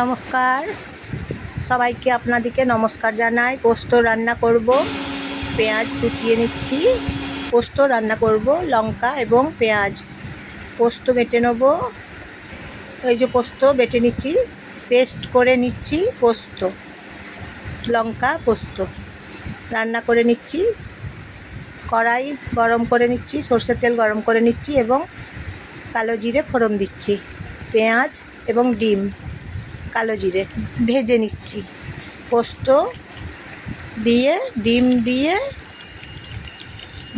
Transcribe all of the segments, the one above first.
নমস্কার। সবাইকে আপনাদেরকে নমস্কার জানাই। পোস্ত রান্না করব, পেঁয়াজ কুচিয়ে নিচ্ছি। পোস্ত রান্না করব, লঙ্কা এবং পেঁয়াজ। পোস্ত বেটে নেব। এই যে পোস্ত বেটে নিচ্ছি, পেস্ট করে নিচ্ছি পোস্ত। লঙ্কা, পোস্ত। রান্না করে নিচ্ছি। কড়াই গরম করে নিচ্ছি, সর্ষের তেল গরম করে নিচ্ছি এবং কালো জিরে ফোড়ন দিচ্ছি। পেঁয়াজ এবং ডিম। কালো জিরে ভেজে নিচ্ছি। পোস্ত দিয়ে, ডিম দিয়ে,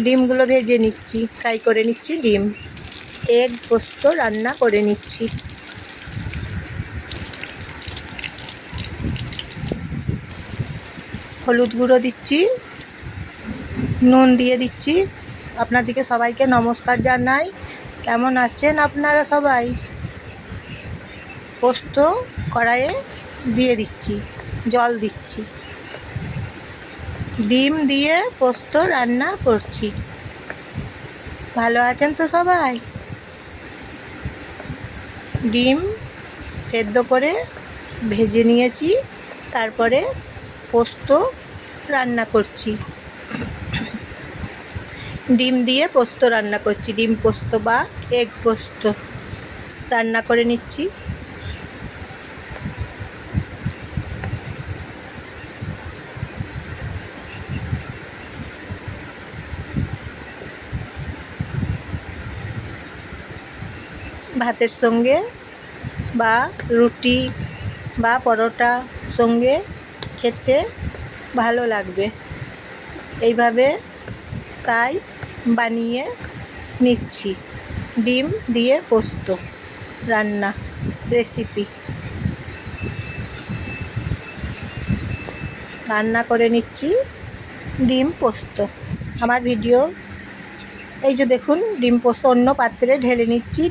ডিমগুলো ভেজে নিচ্ছি, ফ্রাই করে নিচ্ছি ডিম। এগ পোস্ত রান্না করে নিচ্ছি। হলুদ গুঁড়ো দিচ্ছি, নুন দিয়ে দিচ্ছি। আপনাদেরকে সবাইকে নমস্কার জানাই। কেমন আছেন আপনারা সবাই? পোস্ত কড়াইয়ে দিয়ে দিচ্ছি, জল দিচ্ছি। ডিম দিয়ে পোস্ত রান্না করছি। ভালো আছেন তো সবাই? ডিম সেদ্ধ করে ভেজে নিয়েছি, তারপরে পোস্ত রান্না করছি। ডিম দিয়ে পোস্ত রান্না করছি, ডিম পোস্ত বা এগ পোস্ত রান্না করে নিচ্ছি। ভাতের সঙ্গে বা রুটি বা পরোটা সঙ্গে খেতে ভালো লাগবে। এইভাবে তাই বানিয়ে নিচ্ছি। ডিম দিয়ে পোস্ত রান্না রেসিপি। রান্না করে নিচ্ছি ডিম পোস্ত। আমার ভিডিও, এই যে দেখুন, ডিম পোস্ত অন্য পাত্রে ঢেলে নিচ্ছি।